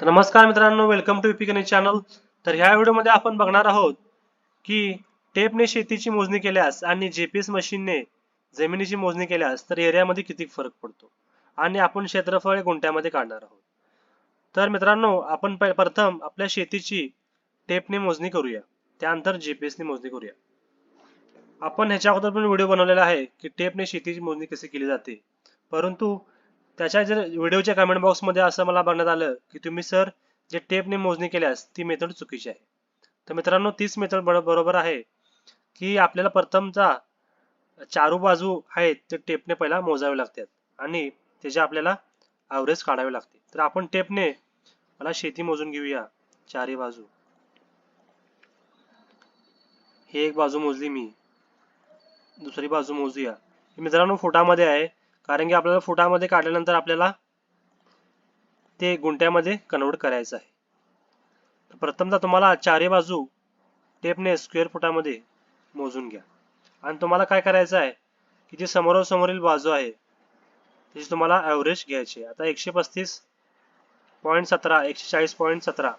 तर नमस्कार मित्रांनो वेलकम टू युपी चॅनल तर ह्या व्हिडिओमध्ये आपण बघणार आहोत की टेपने शेतीची मोजणी केल्यास आणि जीपीएस मशीनने जमिनीची मोजणी केल्यास तर एरियामध्ये किती फरक पडतो? आणि आपण क्षेत्रफळ गुंठ्यामध्ये काढणार आहोत? तर मित्रांनो आपण प्रथम आपल्या शेतीची टेपने मोजणी करूया. त्यानंतर जीपीएसने मोजणी करूया. आपण ह्याच्या अगोदर पण व्हिडिओ बनवलेला आहे की टेपने शेतीची मोजणी कशी केली जाते? परंतु त्याच्या जर व्हिडिओच्या कमेंट बॉक्समध्ये असं मला बघण्यात आलं की तुम्ही सर जे टेपने मोजणी केल्यास ती मेथड चुकीची आहे. तर मित्रांनो तीच मेथड बरोबर आहे की आपल्याला प्रथमचा चारू बाजू आहेत ते टेपने पहिला मोजावे लागतात आणि त्याचे आपल्याला ॲव्हरेज काढावे लागते. तर आपण टेपने मला शेती मोजून घेऊया चारी बाजू. ही एक बाजू मोजली मी दुसरी बाजू मोजूया. मित्रांनो फुटामध्ये आहे कारण की आपल्याला फुटामध्ये काढल्यानंतर आपल्याला ते गुंट्यामध्ये कन्वर्ट करायचं आहे. प्रथमतः तुम्हाला चारही बाजू टेपने स्क्वेअर फुटामध्ये मोजून घ्या. आणि तुम्हाला काय करायचं आहे की जी समोरासमोरील बाजू आहे त्याची तुम्हाला ॲव्हरेज घ्यायची आता एकशे पस्तीस पॉईंट सतरा एकशे चाळीस पॉईंट सतरा.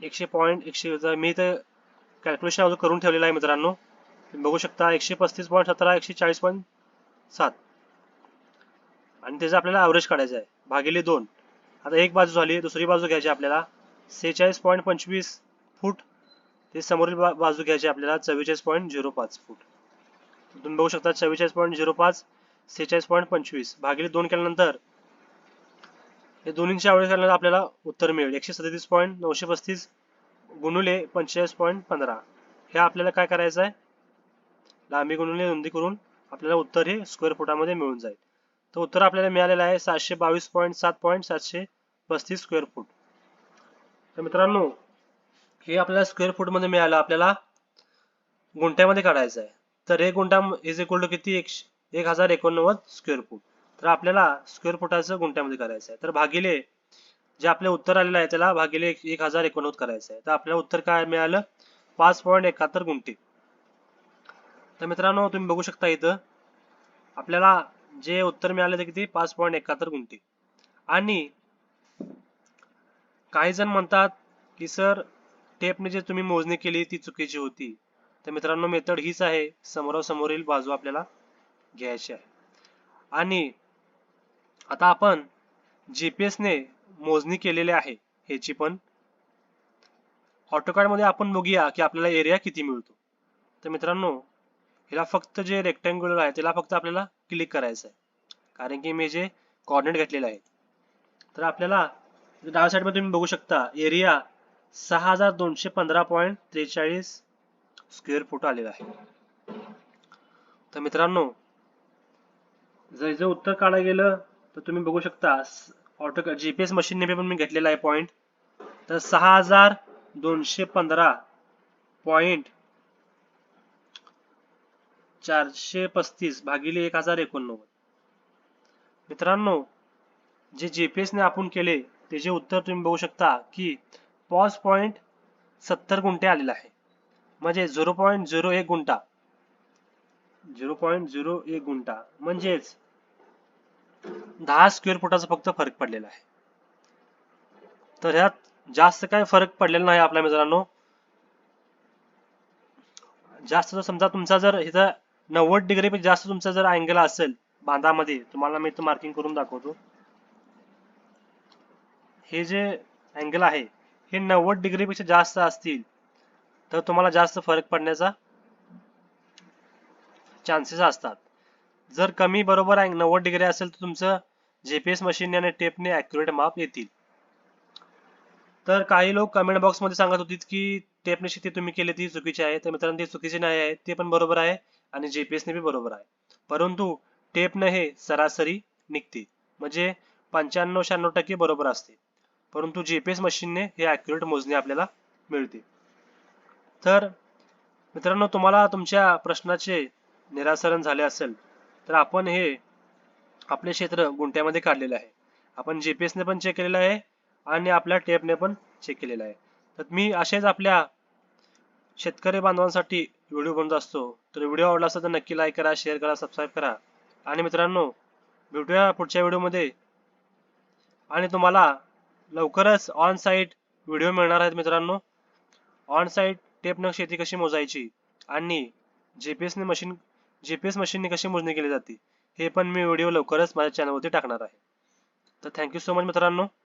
एकशे पॉईंट एकशे मी तर कॅल्क्युलेशन अजून करून ठेवलेलं आहे मित्रांनो. तुम्ही बघू शकता एकशे पस्तीस पॉईंट सतरा एकशे चाळीस पॉईंट सात. आणि त्याचं आपल्याला ॲव्हरेज काढायचं आहे. भागिले दोन. आता एक बाजू झाली दुसरी बाजू घ्यायची आपल्याला. सेहेचाळीस पॉईंट पंचवीस फूट. ते समोरील बा- बाजू घ्यायची आपल्याला चव्वेचाळीस पॉईंट झिरो पाच फूट. तुम्ही बघू शकता चव्वेचाळीस पॉईंट झिरो पाच सेहेचाळीस पॉईंट पंचवीस. भागिले दोन केल्यानंतर हे दोन्हींची ॲव्हरेज केल्यानंतर आपल्याला उत्तर मिळेल. एकशे सदतीस पॉईंट नऊशे पस्तीस गुणुले पंचेचाळीस पॉईंट पंधरा. हे आपल्याला काय करायचं आहे? लांबी गुणुले रुंदी करून आपल्याला उत्तर हे स्क्वेअर फुटामध्ये मिळून जाईल. तर उत्तर आपल्याला मिळालेलं आहे सातशे बावीस पॉईंट सात पॉईंट सातशे पस्तीस स्क्वेअर फूट तर मित्रांनो हे आपल्याला स्क्वेअर फूटमध्ये मिळालं आपल्याला गुंठ्यामध्ये काढायचं आहे. तर एक गुंठा इज इक्वल टू किती? एक एक हजार एकोणनव्वद स्क्वेअर फूट तर आपल्याला स्क्वेअर फुटाचं गुंठ्यामध्ये करायचं आहे. तर भागिले जे आपले उत्तर आलेलं आहे त्याला भागिले एक एक हजार एकोणनव्वद करायचं आहे. तर आपल्याला उत्तर काय मिळालं? पाच पॉईंट एकाहत्तर गुंठे. तर मित्रांनो तुम्ही बघू शकता इथं. आपल्याला जे उत्तर मिळाले ते किती? पाच पॉईंट एकाहत्तर गुंठे. आणि काही जण म्हणतात की सर टेपने जे तुम्ही मोजणी केली ती चुकीची होती. तर मित्रांनो मेथड हीच आहे. समोरासमोरील बाजू आपल्याला घ्यायची आहे. आणि आता आपण GPS ने मोजणी केलेली आहे. ह्याची पण ऑटोकार्डमध्ये मध्ये आपण बघूया की आपल्याला एरिया किती मिळतो. तर मित्रांनो हिला फक्त जे रेक्टँग्युलर आहे त्याला फक्त आपल्याला क्लिक करायचं आहे. कारण की मी जे कॉर्डिनेट घेतलेले आहे. तर आपल्याला डाव्या साईडमध्ये तुम्ही बघू शकता एरिया सहा हजार दोनशे पंधरा पॉईंट त्रेचाळीस स्क्वेअर फूट आलेला आहे. तर मित्रांनो जर जर उत्तर काढायला गेलं तर तुम्ही बघू शकता ऑटो जीपीएस मशीनने पण मी घेतलेला आहे पॉईंट तर सहा हजार दोनशे पंधरा पॉईंट चारशे पस्तीस भागिले एक हजार एकोणनव्वद. मित्रांनो जे जे पी एसने आपण केले त्याचे उत्तर तुम्ही बघू शकता की पाच पॉईंट सत्तर गुंठे आलेला आहे. म्हणजे झिरो पॉईंट झिरो एक गुंठा. झिरो पॉईंट झिरो एक गुंठा. म्हणजेच दहा स्क्वेअर फुटाचा फक्त फरक पडलेला आहे. तर ह्यात जास्त काय फरक पडलेला नाही आपल्या मित्रांनो. जास्त जर समजा तुमचा जर इथं नव्वद डिग्री पेक्षा जास्त तुमचा जर अँगल असेल बांधामध्ये तुम्हाला मी इथं मार्किंग करून दाखवतो. हे जे अँगल आहे हे नव्वद डिग्री पेक्षा जास्त असतील तर तुम्हाला जास्त फरक पडण्याचा चान्सेस असतात. जर कमी बरोबर नव्वद डिग्री असेल तर तुमचं जीपीएस मशीन आणि टेपने अॅक्युरेट माप येतील. तर काही लोक कमेंट बॉक्समध्ये सांगत होते की टेपने शेती तुम्ही केली ती चुकीची आहे तर मित्रांनो ती चुकीची नाही आहे ते पण बरोबर आहे. आणि जीपीएस ने बी बरोबर आहे. परंतु टेपनं हे सरासरी निघते. म्हणजे पंच्याण्णव शहाण्णव टक्के बरोबर असते. परंतु जीपीएस मशीनने हे ॲक्युरेट मोजणी आपल्याला मिळते. तर मित्रांनो तुम्हाला तुमच्या प्रश्नाचे निरासरण झाले असेल तर आपण हे आपले क्षेत्र गुंठ्यामध्ये काढलेले आहे. आपण जीपीएस ने पण चेक केलेलं आहे आणि आपल्या टेपने पण चेक केलेलं आहे. तर मी असेच आपल्या शेतकरी बांधवांसाठी व्हिडिओ बनत असतो. तर व्हिडिओ आवडला असेल तर नक्की लाईक करा शेअर करा सबस्क्राईब करा. आणि मित्रांनो भेटूया पुढच्या व्हिडिओमध्ये. आणि तुम्हाला लवकरच ऑन साईट व्हिडिओ मिळणार आहेत मित्रांनो. ऑन साईट टेपनं शेती कशी मोजायची? आणि जीपीएसने मशीन जीपीएस मशीनने कशी मोजणी केली जाते? हे पण मी व्हिडिओ लवकरच माझ्या चॅनलवरती टाकणार आहे. तर थँक्यू सो मच मित्रांनो.